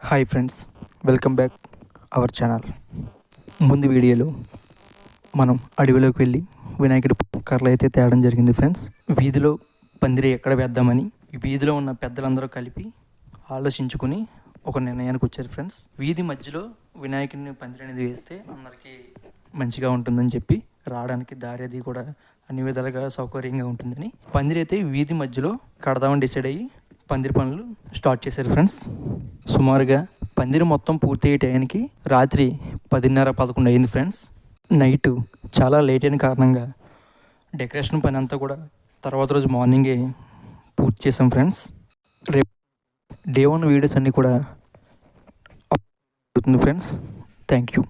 Hi friends welcome back our channel ముందు వీడియోలో మనం అడవిలోకి వెళ్ళి వినాయకుడి కర్రలు అయితే తేవడం జరిగింది ఫ్రెండ్స్ వీధిలో పందిరి ఎక్కడ వేద్దామని వీధిలో ఉన్న పెద్దలందరూ కలిపి ఆలోచించుకుని ఒక నిర్ణయానికి వచ్చారు ఫ్రెండ్స్ వీధి మధ్యలో వినాయకుడిని పందిరి అనేది వేస్తే అందరికీ మంచిగా ఉంటుందని చెప్పి రావడానికి దారి అది కూడా అన్ని విధాలుగా సౌకర్యంగా ఉంటుందని. పందిరి అయితే వీధి మధ్యలో కడదామని డిసైడ్ అయ్యి పందిరి పనులు స్టార్ట్ చేశారు ఫ్రెండ్స్. సుమారుగా పందిరి మొత్తం పూర్తి అయ్యే టైంకి రాత్రి పదిన్నర పదకొండు అయింది ఫ్రెండ్స్. నైట్ చాలా లేట్ అయిన కారణంగా డెకరేషన్ పని అంతా కూడా తర్వాత రోజు మార్నింగే పూర్తి చేసాం ఫ్రెండ్స్. రేపు డే వన్ వీడియోస్ అన్నీ కూడా అవుతుంది ఫ్రెండ్స్. Thank you.